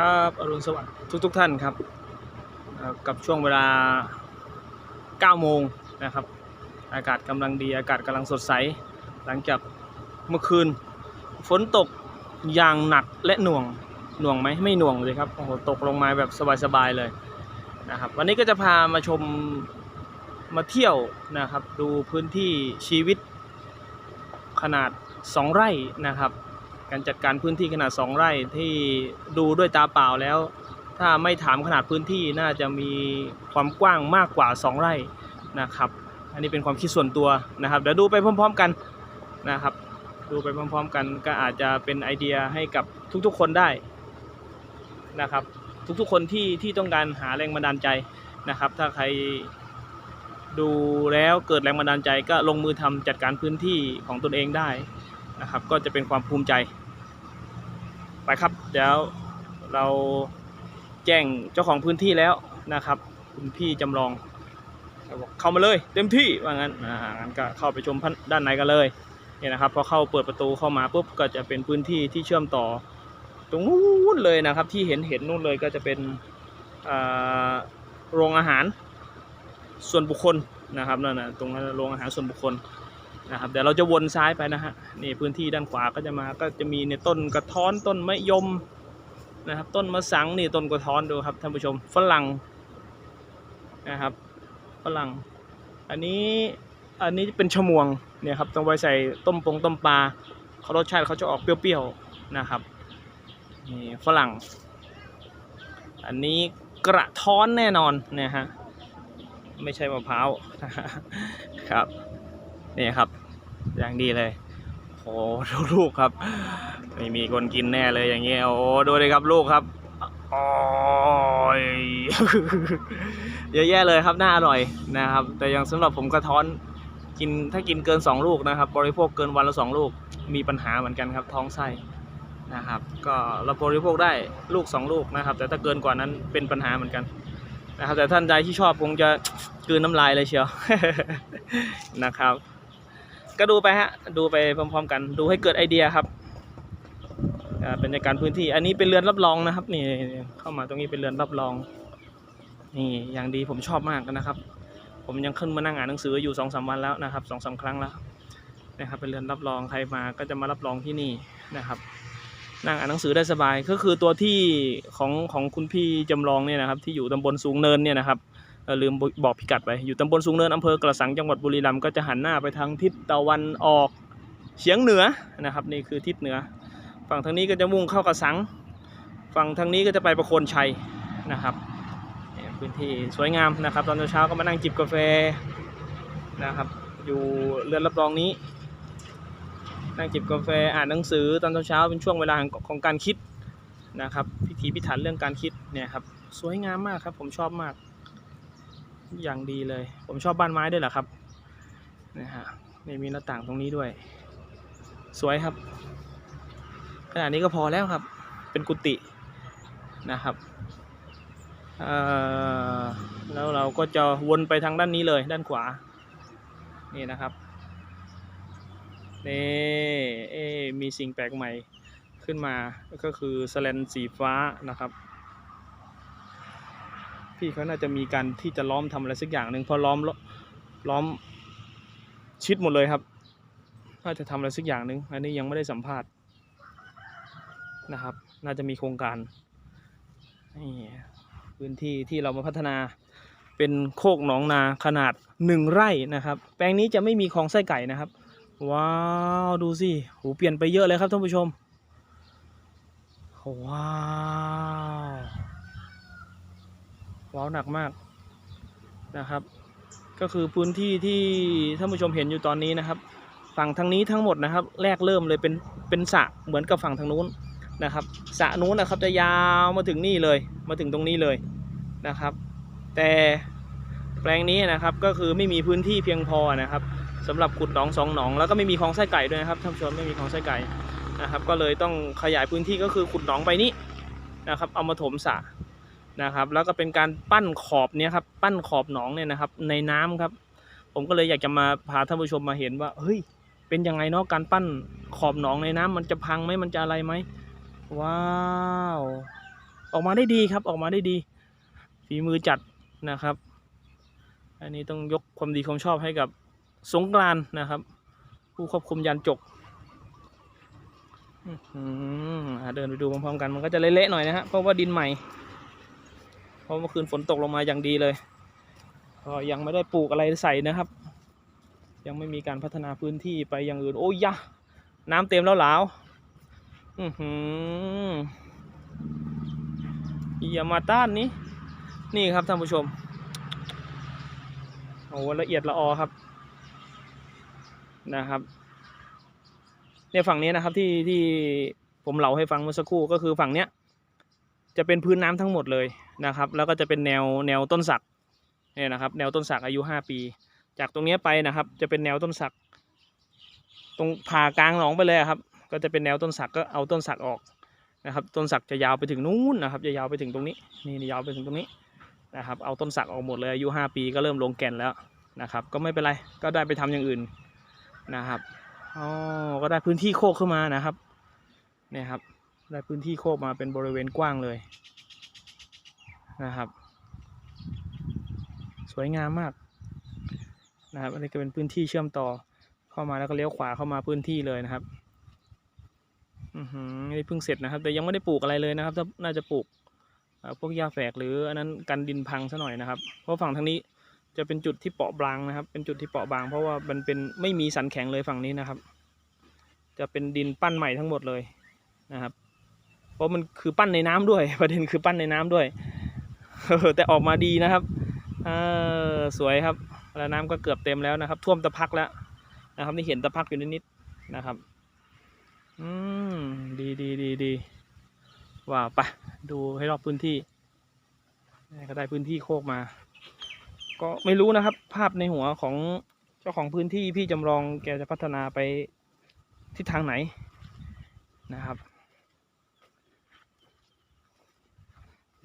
ครับอรุณสวัสดิ์ทุกทุกท่านครับ กับช่วงเวลา 9 โมงนะครับ อากาศกำลังดีอากาศกำลังสดใส หลังจากเมื่อคืน ฝนตกอย่างหนักและหน่วงหน่วงไหมไม่หน่วงเลยครับโอ้โหตกลงมาแบบสบายๆเลยนะครับ วันนี้ก็จะพามาชมมาเที่ยวนะครับ ดูพื้นที่ชีวิตขนาด 2 ไร่นะครับ การจัดการพื้นที่ขนาด 2 ไร่ที่ดูด้วยตาเปล่าแล้ว ถ้าไม่ถามขนาดพื้นที่น่าจะมีความกว้างมากกว่า 2 ไร่นะครับ อันนี้เป็นความคิดส่วนตัวนะครับเดี๋ยวดูไปพร้อม ๆกันนะครับ ดูไปพร้อม ๆ กันก็อาจจะเป็นไอเดียให้กับทุกๆคนได้นะครับ ทุกๆคนที่ที่ต้องการหาแรงบันดาลใจนะครับ ถ้าใครดูแล้วเกิดแรงบันดาลใจก็ลงมือทำจัดการพื้นที่ของตนเองได้ นะครับ ก็จะเป็นความภูมิใจ ไปครับเดี๋ยวเราแจ้งเจ้าของพื้นที่แล้วนะครับ คุณพี่จำลองเขาบอกเข้ามาเลยเต็มที่ว่างั้นอ่างั้นก็เข้าไปชมด้านในกันเลยเนี่ยนะครับพอเข้าเปิดประตูเข้ามาปุ๊บก็จะเป็นพื้นที่ที่เชื่อมต่อ ตรงนู้นเลยนะครับ ที่เห็นเห็นนู่นเลยก็จะเป็นโรงอาหารส่วนบุคคลนะครับนั่นนะตรงนั้นโรงอาหารส่วนบุคคล นะครับเดี๋ยวเราจะวนซ้ายไปนะฮะนี่พื้นที่ด้านขวาก็จะมาก็จะมีในต้นกระท้อนต้นมะยมนะครับ ต้นมะสังนี่ต้นกระท้อนดูครับท่านผู้ชมฝรั่งนะครับฝรั่ง อันนี้อันนี้เป็นชะมวงเนี่ยครับต้องไว้ใส่ต้มปงต้มปลาเขารสชาติเขาจะออกเปรี้ยวๆนะครับนี่ฝรั่ง อันนี้กระท้อนแน่นอนเนี่ยฮะไม่ใช่มะพร้าวครับ นี่ครับอย่างดีเลยโอ้ลูกครับ ไม่มีคนกินแน่เลยอย่างเงี้ยโอ้ดูเลยครับลูกครับโอ้ยเยอะแยะเลยครับน่าอร่อยนะครับ แต่อยังสำหรับผมกระท้อนกินถ้ากินเกิน 2 ลูกนะครับ บริโภคเกินวันละ2ลูกมีปัญหาเหมือนกันครับท้องไส้นะครับ ก็เราบริโภคได้ลูก 2 ลูกนะครับ แต่ถ้าเกินกว่านั้นเป็นปัญหาเหมือนกันนะครับ แต่ท่านใดที่ชอบคงจะกืนน้ำลายเลยเชียวนะครับ ก็ดูไปฮะ ดูไปพร้อมๆกัน ดูให้เกิดไอเดียครับอ่าเป็นในการพื้นที่ อันนี้เป็นเรือนรับรองนะครับ นี่เข้ามาตรงนี้เป็นเรือนรับรอง นี่อย่างดีผมชอบมากนะครับ ผมยังขึ้นมานั่งอ่านหนังสืออยู่สองสามวันแล้วนะครับสองสามครั้งแล้วนะครับ เป็นเรือนรับรองใครมาก็จะมารับรองที่นี่นะครับ นั่งอ่านหนังสือได้สบายก็คือตัวที่ของของคุณพี่จำลองเนี่ยนะครับ ที่อยู่ตำบลสูงเนินเนี่ยนะครับ ลืมบอกพิกัดไปอยู่ตำบลสูงเนินอำเภอกระสังจังหวัดบุรีรัมย์ก็จะหันหน้าไปทางทิศตะวันออกเฉียงเหนือนะครับนี่คือทิศเหนือ ฝั่งทางนี้ก็จะมุ่งเข้ากระสัง ฝั่งทางนี้ก็จะไปประโคนชัยนะครับเนี่ยพื้นที่สวยงามนะครับ ตอนเช้าก็มานั่งจิบกาแฟนะครับ อยู่เรือนรับรองนี้นั่งจิบกาแฟอ่านหนังสือตอนเช้าเป็นช่วงเวลาของของการคิดนะครับพิถีพิถันเรื่องการคิดเนี่ยครับสวยงามมากครับผมชอบมาก อย่างดีเลย ผมชอบบ้านไม้ด้วยแหละครับนะฮะนี่มีหน้าต่างตรงนี้ด้วย สวยครับขนาดนี้ก็พอแล้วครับ เป็นกุฏินะครับแล้วเราก็จะวนไปทางด้านนี้เลยด้านขวา นี่นะครับนี่เอมีสิ่งแปลกใหม่ขึ้นมาก็คือสแลนสีฟ้านะครับ พี่เขาน่าจะมีการที่จะล้อมทำอะไรสักอย่างหนึ่งพอล้อมล้อมชิดหมดเลยครับน่าจะทำอะไรสักอย่างหนึ่งอันนี้ยังไม่ได้สัมภาษณ์นะครับ น่าจะมีโครงการนี่พื้นที่ที่เรามาพัฒนาเป็นโคกหนองนาขนาดหนึ่งไร่นะครับ แปลงนี้จะไม่มีคลองไส้ไก่นะครับ ว้าวดูสิหูเปลี่ยนไปเยอะเลยครับท่านผู้ชมว้าว ว้าวหนักมากนะครับ ก็คือพื้นที่ที่ท่านผู้ชมเห็นอยู่ตอนนี้นะครับ ฝั่งทางนี้ทั้งหมดนะครับ แรกเริ่มเลยเป็นเป็นสระเหมือนกับฝั่งทางนู้นนะครับสระนู้นนะครับจะยาวมาถึงนี่เลยมาถึงตรงนี้เลยนะครับ แต่แปลงนี้นะครับก็คือไม่มีพื้นที่เพียงพอนะครับสำหรับขุดหนองสองหนอง แล้วก็ไม่มีคลองไส้ไก่ด้วยนะครับท่านผู้ชมไม่มีคลองไส้ไก่นะครับ ก็เลยต้องขยายพื้นที่ก็คือขุดหนองไปนี้นะครับ เอามาถมสระ นะครับ แล้วก็เป็นการปั้นขอบเนี้ยครับปั้นขอบหนองเนี่ยนะครับ ในน้ำครับ ผมก็เลยอยากจะมาพาท่านผู้ชมมาเห็นว่า เฮ้ย เป็นยังไงเนาะการปั้นขอบหนองในน้ำมันจะพังไหมมันจะอะไรไหมว้าวออกมาได้ดีครับ ออกมาได้ดีฝีมือจัดนะครับ อันนี้ต้องยกความดีความชอบให้กับสงกรานนะครับ ผู้ควบคุมยานจกอื้อหืออะเดินไปดูพร้อมๆกันมันก็จะเละๆหน่อยนะฮะเพราะว่าดินใหม่ เพราะเมื่อคืนฝนตกลงมาอย่างดีเลยก็ยังไม่ได้ปลูกอะไรใส่นะครับ ยังไม่มีการพัฒนาพื้นที่ไปอย่างอื่น โอ้ยะน้ำเต็มแล้วหลาวอือหืออย่ามาต้านนี้ นี่ครับท่านผู้ชมโอ้ละเอียดละออครับนะครับเนี่ยฝั่งนี้นะครับที่ที่ผมเล่าให้ฟังเมื่อสักครู่ก็คือฝั่งเนี้ย จะเป็นพื้นน้ำทั้งหมดเลยนะครับ แล้วก็จะเป็นแนวแนวต้นสักเนี่ยนะครับ แนวต้นสักอายุ 5 ปี จากตรงนี้ไปนะครับ จะเป็นแนวต้นสัก ตรงผ่ากลางหนองไปเลยครับ ก็จะเป็นแนวต้นสักก็เอาต้นสักออกนะครับ ต้นสักจะยาวไปถึงนู้นนะครับ จะยาวไปถึงตรงนี้นี่ยาวไปถึงตรงนี้นะครับ เอาต้นสักออกหมดเลยอายุ 5 ปีก็เริ่มลงแก่นแล้วนะครับ ก็ไม่เป็นไรก็ได้ไปทำอย่างอื่นนะครับอ๋อก็ได้พื้นที่โคกขึ้นมานะครับเนี่ยครับ ได้พื้นที่โคกมาเป็นบริเวณกว้างเลยนะครับ สวยงามมากนะครับอันนี้ก็เป็นพื้นที่เชื่อมต่อเข้ามาแล้วก็เลี้ยวขวาเข้ามาพื้นที่เลยนะครับอือหือนี่เพิ่งเสร็จนะครับ แต่ยังไม่ได้ปลูกอะไรเลยนะครับน่าจะปลูกพวกหญ้าแฝกหรืออันนั้นกันดินพังซะหน่อยนะครับ เพราะฝั่งทางนี้จะเป็นจุดที่เปราะบางนะครับ เป็นจุดที่เปราะบาง เพราะว่ามันเป็นไม่มีสันแข็งเลยฝั่งนี้นะครับ จะเป็นดินปั้นใหม่ทั้งหมดเลยนะครับ เพราะมันคือปั้นในน้ำด้วย ประเด็นคือปั้นในน้ำด้วยแต่ออกมาดีนะครับเออสวยครับ แล้วน้ำก็เกือบเต็มแล้วนะครับ ท่วมตะพักแล้วนะครับ นี่เห็นตะพักอยู่นิดๆนะครับ อืมดีดีดีดีว่าไปดูให้รอบพื้นที่นี่ก็ได้พื้นที่โคกมา ก็ไม่รู้นะครับ ภาพในหัวของเจ้าของพื้นที่พี่จำลองแกจะพัฒนาไปทิศทางไหนนะครับ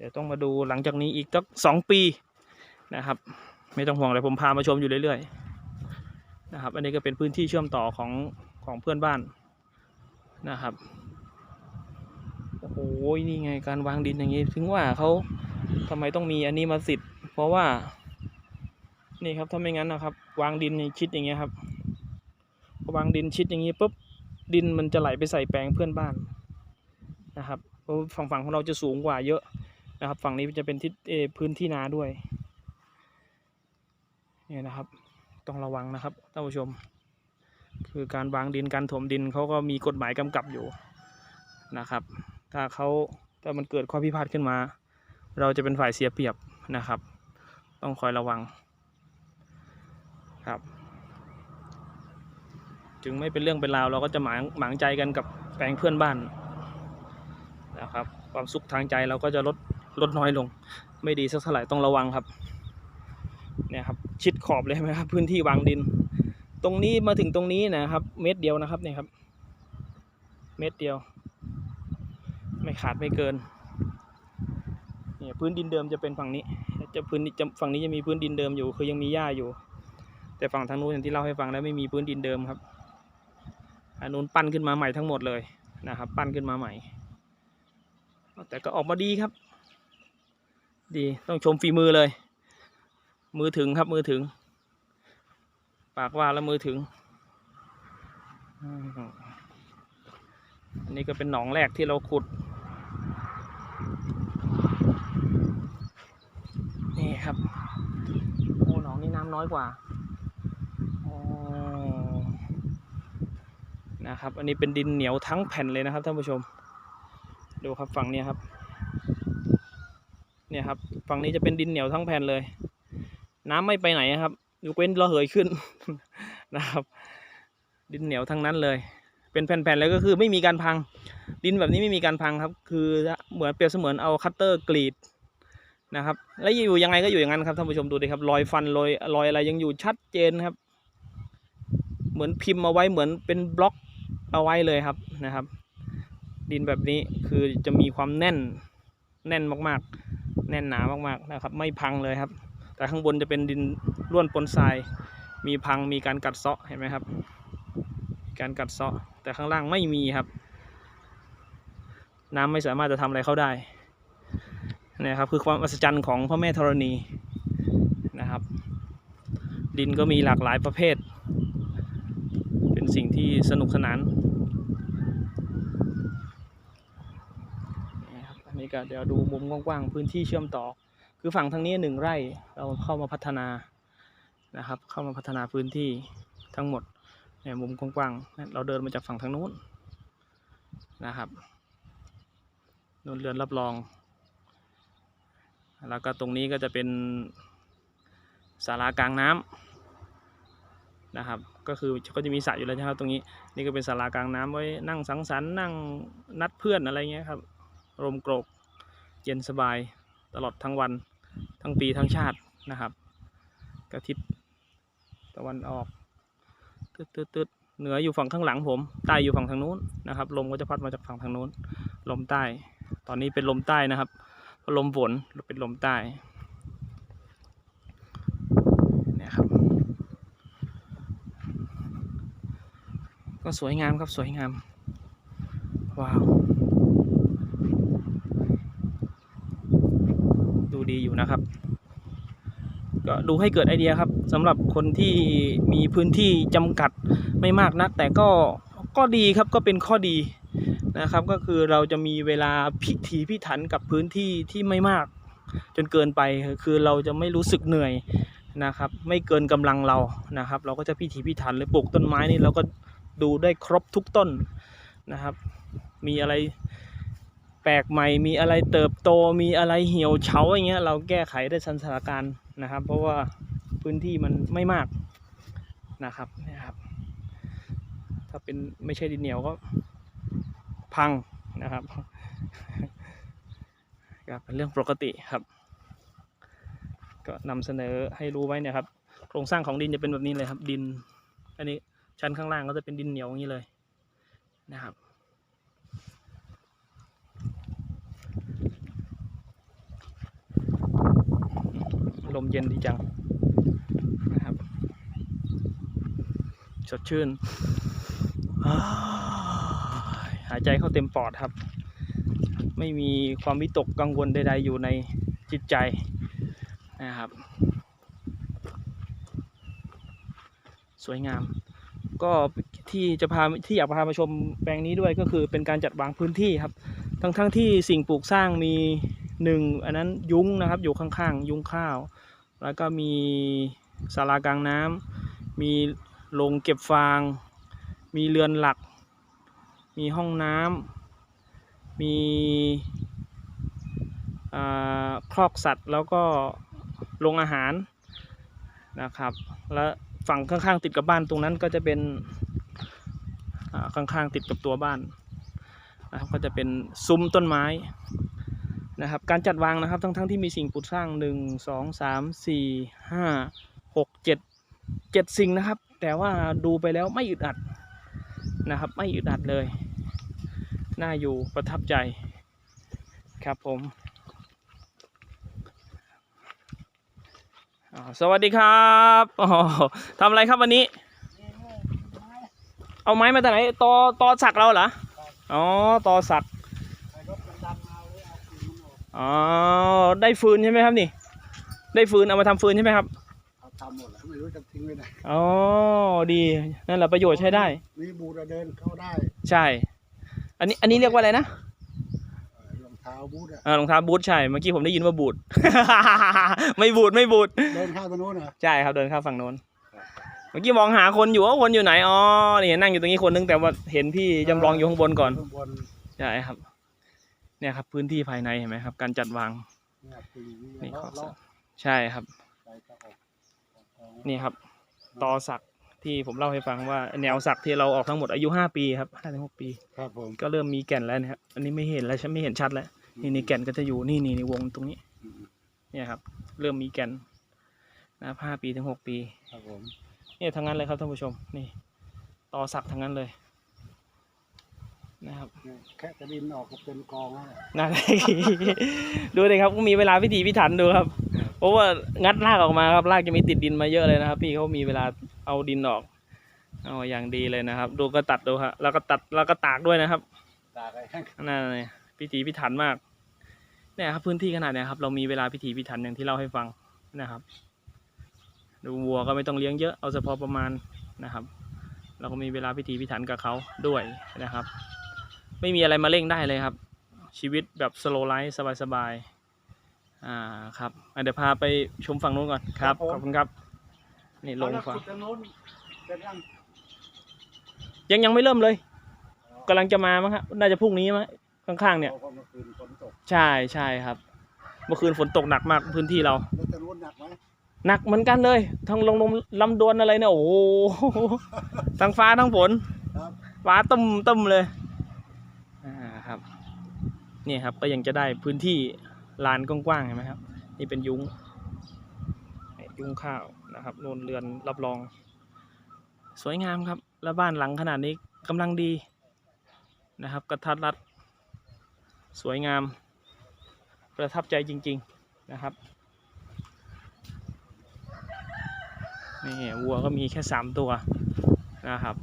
เดี๋ยวต้องมาดูหลังจากนี้อีกสักสองปีนะครับ ไม่ต้องห่วงเลยผมพามาชมอยู่เรื่อยๆนะครับ อันนี้ก็เป็นพื้นที่เชื่อมต่อของของเพื่อนบ้านนะครับโอ้โหนี่ไงการวางดินอย่างนี้ถึงว่าเขาทำไมต้องมีอันนี้มาสิทธิ์เพราะว่า นี่ครับถ้าไม่งั้นนะครับ วางดินชิดอย่างเงี้ยครับพอวางดินชิดอย่างนี้ปุ๊บดินมันจะไหลไปใส่แปลงเพื่อนบ้านนะครับเพราะฝั่งฝั่งของเราจะสูงกว่าเยอะ นะครับ ฝั่งนี้จะเป็นทิศพื้นที่นาด้วยเนี่ยนะครับ ต้องระวังนะครับท่านผู้ชม คือการวางดินการถมดินเขาก็มีกฎหมายกำกับอยู่นะครับ ถ้าเขาถ้ามันเกิดข้อพิพาทขึ้นมา เราจะเป็นฝ่ายเสียเปรียบนะครับ ต้องคอยระวังครับ จึงไม่เป็นเรื่องเป็นราวเราก็จะหมางหมางใจกันกับแปลงเพื่อนบ้านนะครับ ความสุขทางใจเราก็จะลด ลดน้อยลง ไม่ดีสักเท่าไหร่ต้องระวังครับเนี่ยครับชิดขอบเลยใช่ไหมครับพื้นที่วางดิน ตรงนี้มาถึงตรงนี้นะครับ เมตรเดียวนะครับเนี่ยครับ เมตรเดียว ไม่ขาดไม่เกินเนี่ยพื้นดินเดิมจะเป็นฝั่งนี้ จะพื้นจะฝั่งนี้จะมีพื้นดินเดิมอยู่ คือยังมีหญ้าอยู่ แต่ฝั่งทางนู้นอย่างที่เล่าให้ฟังแล้วไม่มีพื้นดินเดิมครับอันนู้นปั้นขึ้นมาใหม่ทั้งหมดเลยนะครับ ปั้นขึ้นมาใหม่ แต่ก็ออกมาดีครับ ดีต้องชมฝีมือเลย มือถึงครับมือถึง ปากว่าแล้วมือถึงอันนี้ก็เป็นหนองแรกที่เราขุด นี่ครับ โอ้หนองนี่น้ำน้อยกว่าอนะครับ อันนี้เป็นดินเหนียวทั้งแผ่นเลยนะครับท่านผู้ชม ดูครับฝั่งนี้ครับ เนี่ยครับฝั่งนี้จะเป็นดินเหนียวทั้งแผ่นเลย น้ำไม่ไปไหนครับยกเว้นระเหยขึ้นนะครับ ดินเหนียวทั้งนั้นเลย เป็นแผ่นๆเลยก็คือไม่มีการพัง ดินแบบนี้ไม่มีการพังครับ คือเหมือนเปรียบเสมือนเอาคัตเตอร์กรีดนะครับ แล้วอยู่ยังไงก็อยู่อย่างนั้นครับท่านผู้ชมดูดิครับรอยฟันรอยรอยอะไรยังอยู่ชัดเจนครับ เหมือนพิมพ์เอาไว้เหมือนเป็นบล็อกเอาไว้เลยครับนะครับ ดินแบบนี้คือจะมีความแน่นแน่นมากๆ แน่นหนามากๆนะครับ ไม่พังเลยครับ แต่ข้างบนจะเป็นดินร่วนปนทราย มีพังมีการกัดเซาะเห็นไหมครับมีการกัดเซาะ แต่ข้างล่างไม่มีครับ น้ำไม่สามารถจะทำอะไรเขาได้นี่ครับคือความอัศจรรย์ของพระแม่ธรณีนะครับ ดินก็มีหลากหลายประเภท เป็นสิ่งที่สนุกสนาน นี่ก็เดี๋ยวดูมุมกว้างๆพื้นที่เชื่อมต่อ คือฝั่งทางนี้หนึ่งไร่เราเข้ามาพัฒนานะครับ เข้ามาพัฒนาพื้นที่ทั้งหมดเนี่ยมุมกว้างๆเราเดินมาจากฝั่งทางนู้นนะครับนู่นเรือนรับรอง แล้วก็ตรงนี้ก็จะเป็นศาลากลางน้ำนะครับ ก็คือก็จะมีสระอยู่แล้วนะครับ ตรงนี้นี่ก็เป็นศาลากลางน้ำไว้นั่งสังสรรค์นั่งนัดเพื่อนอะไรเงี้ยครับ ลมโกรก เย็นสบายตลอดทั้งวันทั้งปีทั้งชาตินะครับกระทิศตะวันออกตึ๊ดตึ๊ดตึ๊ดเหนืออยู่ฝั่งข้างหลังผม ใต้อยู่ฝั่งทางนู้นนะครับ ลมก็จะพัดมาจากฝั่งทางนู้น ลมใต้ ตอนนี้เป็นลมใต้นะครับพราะลมฝนเป็นลมใต้เนี่ยครับ ก็สวยงามครับสวยงาม ว้าว ดูดีอยู่นะครับ ก็ดูให้เกิดไอเดียครับสำหรับคนที่มีพื้นที่จำกัดไม่มากนัก แต่ก็ก็ดีครับก็เป็นข้อดีนะครับ ก็คือเราจะมีเวลาพิถีพิถันกับพื้นที่ที่ไม่มาก จนเกินไปคือเราจะไม่รู้สึกเหนื่อยนะครับ ไม่เกินกำลังเรานะครับ เราก็จะพิถีพิถันเลยปลูกต้นไม้นี่เราก็ดูได้ครบทุกต้นนะครับ มีอะไร แปลกใหม่มีอะไรเติบโตมีอะไรเหี่ยวเฉาอย่างเงี้ยเราแก้ไขได้ทันสถานการณ์นะครับ เพราะว่าพื้นที่มันไม่มากนะครับนะครับ ถ้าเป็นไม่ใช่ดินเหนียวก็พังนะครับก็เป็นเรื่องปกติครับ ก็นำเสนอให้รู้ไว้เนะครับ โครงสร้างของดินจะเป็นแบบนี้เลยครับ ดิน อันนี้ชั้นข้างล่างก็จะเป็นดินเหนียวอย่างนี้เลยนะครับ ลมเย็นดีจังนะครับ สดชื่น หายใจเข้าเต็มปอดครับ ไม่มีความวิตกกังวลใดๆอยู่ในจิตใจนะครับ สวยงาม ก็ที่จะพาที่อยากพามาชมแปลงนี้ด้วยก็คือเป็นการจัดวางพื้นที่ครับ ทั้งทั้งที่สิ่งปลูกสร้างมีหนึ่งอันนั้นยุ้งนะครับอยู่ข้างๆ ยุ้งข้าว แล้วก็มีศาลากลางน้ำมีโรงเก็บฟาง มีเรือนหลัก มีห้องน้ำมีครอกสัตว์แล้วก็โรงอาหารนะครับ และฝั่งข้างๆติดกับบ้านตรงนั้นก็จะเป็นข้างๆติดกับตัวบ้านนะครับก็จะเป็นซุ้มต้นไม้ นะครับ การจัดวางนะครับ ทั้งๆที่มีสิ่งปลูกสร้างหนึ่งสองสามสี่ห้าหกเจ็ดเจ็ดสิ่งนะครับ แต่ว่าดูไปแล้วไม่อึดอัดนะครับ ไม่อึดอัดเลย น่าอยู่ประทับใจครับผมสวัสดีครับอ๋อทำอะไรครับวันนี้ เอาไม้มาจากไหนตอตอสักเราเหรอ อ๋อตอสัก อ๋อได้ฟืนใช่ไหมครับนี่ ได้ฟืนเอามาทำฟืนใช่ไหมครับเอาทำหมดแล้วไม่รู้จะทิ้งไว้ไหนอ๋อดีนั่นแหละประโยชน์ใช้ได้ มีบูดเดินเข้าได้ ใช่ อันนี้อันนี้เรียกว่าอะไรนะเอ่อรองเท้าบูทอะเออรองเท้าบูทใช่เมื่อกี้ผมได้ยินว่าบูท ไม่บูทไม่บูทเดินเข้าตรงนู้นเหรอใช่ครับเดินเข้าฝั่งโน้นเมื่อกี้มองหาคนอยู่ว่าคนอยู่ไหนอ๋อนี่นั่งอยู่ตรงนี้คนนึงแต่ว่าเห็นพี่จำลองอยู่ข้างบนก่อนข้างบนใช่ครับ เนี่ยครับพื้นที่ภายในเห็นไหมครับ การจัดวางเนี่ยปีนี้นี่เลาะขอบสระเลาะใช่ครับไปก็ออกออกของนี่ครับตอสักที่ผมเล่าให้ฟังว่าแนวสักที่เราออกทั้งหมดอายุห้าปีครับห้าถึงหกปี ครับผมก็เริ่มมีแก่นแล้วนะครับอันนี้ไม่เห็นแล้วใช่ไม่เห็นชัดแล้วนี่นี่แก่นก็จะอยู่นี่นี่ในวงตรงนี้อืมเนี่ยครับ เริ่มมีแก่นนะครับห้าปีถึงหกปี ครับผมเนี่ยทั้งนั้นเลยครับท่านผู้ชม นี่ตอสักทั้งนั้นเลย นะครับเนี่ยแค่กระดินออกก็เป็นกองแล้วน่าดูเลยครับก็มีเวลาพิถีพิถันดูครับ เพราะว่างัดรากออกมาครับรากจะมีติดดินมาเยอะเลยนะครับ พี่เขามีเวลาเอาดินออกเอาอย่างดีเลยนะครับ ดูก็ตัดดูครับแล้วก็ตัดแล้วก็ตากด้วยนะครับตากไอ้แห้งนั่นเลยพิถีพิถันมากเนี่ยครับพื้นที่ขนาดเนี้ยครับเรามีเวลาพิถีพิถันอย่างที่เล่าให้ฟังนะครับ ดูวัวก็ไม่ต้องเลี้ยงเยอะเอาเฉพาะประมาณนะครับ เราก็มีเวลาพิถีพิถันกับเขาด้วยนะครับ ไม่มีอะไรมาเร่งได้เลยครับ ชีวิตแบบสโลไลฟ์สบายๆอ่าครับอะเดี๋ยวพาไปชมฝั่งนู้นก่อนครับขอบคุณครับ นี่ลงแล้วฝั่งขุดทางโน้นเป็นยังยังยังไม่เริ่มเลยกำลังจะมามั้งครับน่าจะพรุ่งนี้มั้งข้างๆเนี่ยเราก็เมื่อคืนฝนตกใช่ใช่ครับ เมื่อคืนฝนตกหนักมากพื้นที่เราแล้วทางโน้นหนักไหมหนักเหมือนกันเลย ทั้งลงลมลำดวนอะไรเนี่ยโอ้โหทั้งฟ้าทั้งฝนครับฟ้าตึมตึมเลยอ่าครับ นี่ครับก็ยังจะได้พื้นที่ลานกว้างๆเห็นไหมครับ นี่เป็นยุ้งยุ้งข้าวนะครับโนนเรือนรับรอง สวยงามครับ แล้วบ้านหลังขนาดนี้กำลังดีนะครับ กระทัดรัด สวยงาม ประทับใจจริง ๆนะครับนี่วัวก็มีแค่สามตัวนะครับ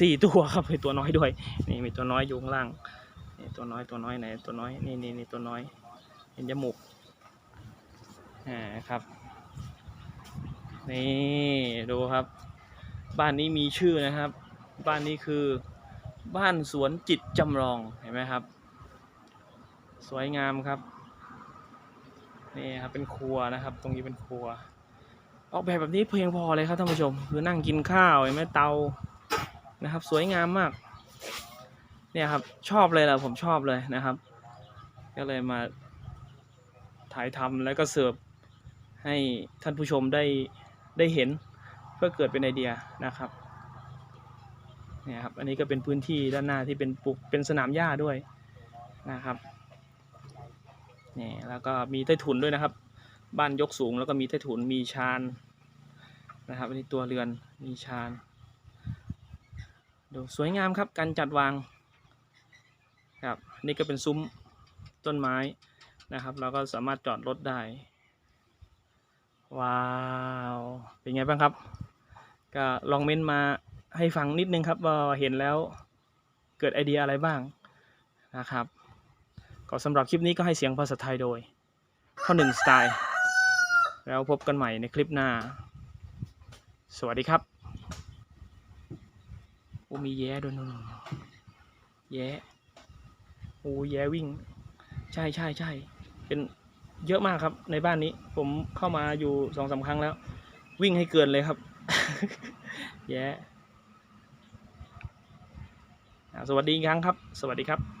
สี่ตัวครับมีตัวน้อยด้วย นี่มีตัวน้อยอยู่ข้างล่าง ตัวน้อยตัวน้อยไหนตัวน้อยนี่นี่นี่ตัวน้อย เห็นจมูกอ่าครับนี่ดูครับ บ้านนี้มีชื่อนะครับ บ้านนี้คือบ้านสวนจิตจำลองเห็นไหมครับ สวยงามครับนี่ครับเป็นครัวนะครับ ตรงนี้เป็นครัว ออกแบบแบบนี้เพียงพอเลยครับท่านผู้ชม คือนั่งกินข้าวเห็นไหมเตานะครับ สวยงามมาก เนี่ยครับ ชอบเลยแหละผมชอบเลยนะครับ ก็เลยมาถ่ายทำแล้วก็เสิร์ฟให้ท่านผู้ชมได้ได้เห็นเพื่อเกิดเป็นไอเดียนะครับเนี่ยครับอันนี้ก็เป็นพื้นที่ด้านหน้าที่เป็นปลูกเป็นสนามหญ้าด้วยนะครับนี่แล้วก็มีใต้ถุนด้วยนะครับ บ้านยกสูงแล้วก็มีใต้ถุนมีชานนะครับอันนี้ตัวเรือนมีชานดูสวยงามครับการจัดวาง ครับนี่ก็เป็นซุ้มต้นไม้นะครับ เราก็สามารถจอดรถได้ ว้าว เป็นไงบ้างครับ ก็ลองเม้นมาให้ฟังนิดนึงครับว่าเห็นแล้วเกิดไอเดียอะไรบ้างนะครับ ก็สำหรับคลิปนี้ก็ให้เสียงภาษาไทยโดยข้อหนึ่งสไตล์ แล้วพบกันใหม่ในคลิปหน้า สวัสดีครับโอ้มีแย้ด้วยนู่นแย้ โอ้แย่วิ่ง ใช่ใช่ใช่เป็นเยอะมากครับ ในบ้านนี้ ผมเข้ามาอยู่สองสาครั้งแล้ว วิ่งให้เกินเลยครับ แย่สวัสดีครั้งครับ สวัสดีครับ